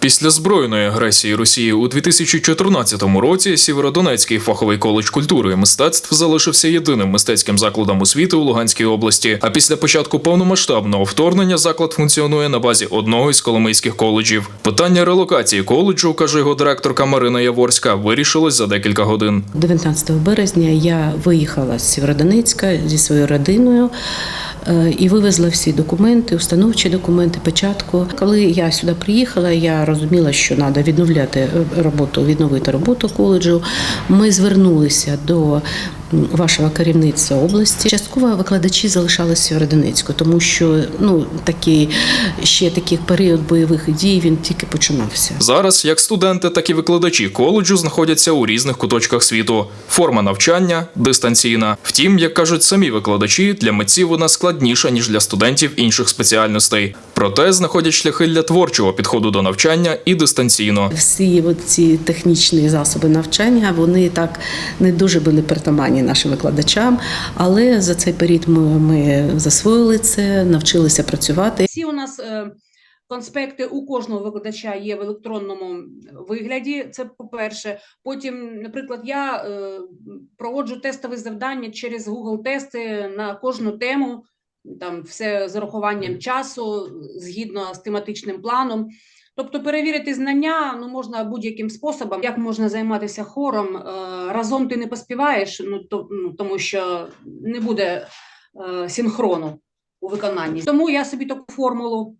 Після збройної агресії Росії у 2014 році Сєвєродонецький фаховий коледж культури і мистецтв залишився єдиним мистецьким закладом освіти у Луганській області. А після початку повномасштабного вторгнення заклад функціонує на базі одного із коломийських коледжів. Питання релокації коледжу, каже його директорка Марина Яворська, вирішилось за декілька годин. 19 березня я виїхала з Сєвєродонецька зі своєю родиною і вивезла всі документи, установчі документи, печатку. Коли я сюди приїхала, я розуміла, що треба відновляти е, роботу, відновити роботу коледжу. Ми звернулися до вашого керівництва області. Частково викладачі залишалися в Сєвєродонецьку, тому що ну такий ще такий період бойових дій він тільки починався. Зараз як студенти, так і викладачі коледжу знаходяться у різних куточках світу. Форма навчання дистанційна. Втім, як кажуть самі викладачі, для митців вона складніша ніж для студентів інших спеціальностей. Проте знаходять шляхи для творчого підходу до навчання і дистанційно. Всі ці технічні засоби навчання вони так не дуже були притаманні нашим викладачам, але за цей період ми, ми засвоїли це, навчилися працювати. Всі у нас е, конспекти у кожного викладача є в електронному вигляді. Це по-перше. Потім, наприклад, я е, проводжу тестові завдання через Google тести на кожну тему. Там все з урахуванням часу, згідно з тематичним планом. Тобто перевірити знання ну можна будь-яким способом. Як можна займатися хором? Е, разом ти не поспіваєш, ну то ну тому що не буде е, синхрону у виконанні. Тому я собі таку формулу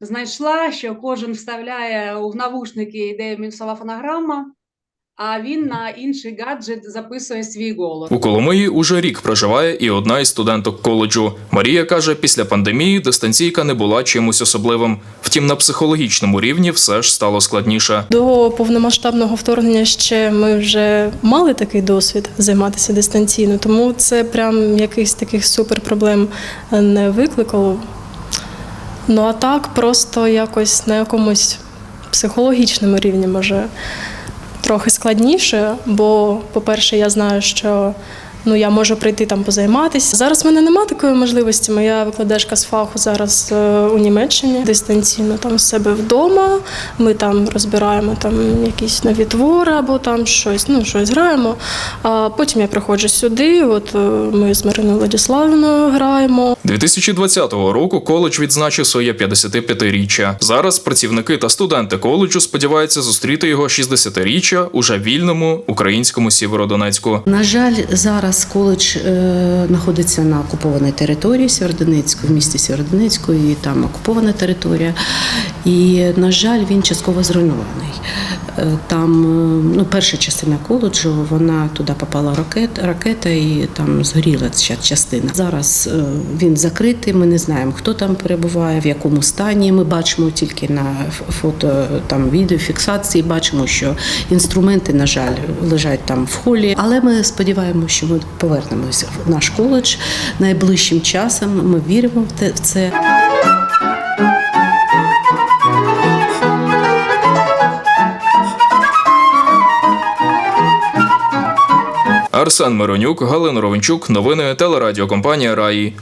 знайшла, що кожен вставляє в навушники йде мінусова фонограма, а він на інший гаджет записує свій голос. У Коломиї уже рік проживає і одна із студенток коледжу. Марія каже, після пандемії дистанційка не була чимось особливим. Втім, на психологічному рівні все ж стало складніше. До повномасштабного вторгнення ще ми вже мали такий досвід займатися дистанційно, тому це прям якихось таких супер проблем не викликало. Ну а так, просто якось на якомусь психологічному рівні може трохи складніше, бо, по-перше, я знаю, що ну, я можу прийти там позайматися. Зараз в мене немає такої можливості. Моя викладачка з фаху зараз е, у Німеччині дистанційно там в себе вдома. Ми там розбираємо там якісь нові твори або там щось, ну щось граємо. А потім я приходжу сюди. От е, ми з Мариною Владиславівною граємо. 2020 року коледж відзначив своє 55-річчя. Зараз працівники та студенти коледжу сподіваються зустріти його 60-річчя уже вільному українському Сєвєродонецьку. На жаль, зараз коледж е, знаходиться на окупованій території Сєвєродонецьку, в місті Сєвєродонецьку, і там окупована територія. І, на жаль, він частково зруйнований. Е, Там е, ну, перша частина коледжу, вона туди попала ракет, ракета і там згоріла ця частина. Зараз е, він закритий, ми не знаємо, хто там перебуває, в якому стані. Ми бачимо тільки на фото, там відеофіксації, бачимо, що інструменти, на жаль, лежать там в холі. Але ми сподіваємося, що ми повернемося в наш коледж найближчим часом. Ми віримо в це. Арсен Миронюк, Галина Ровенчук, новини телерадіокомпанія Раї.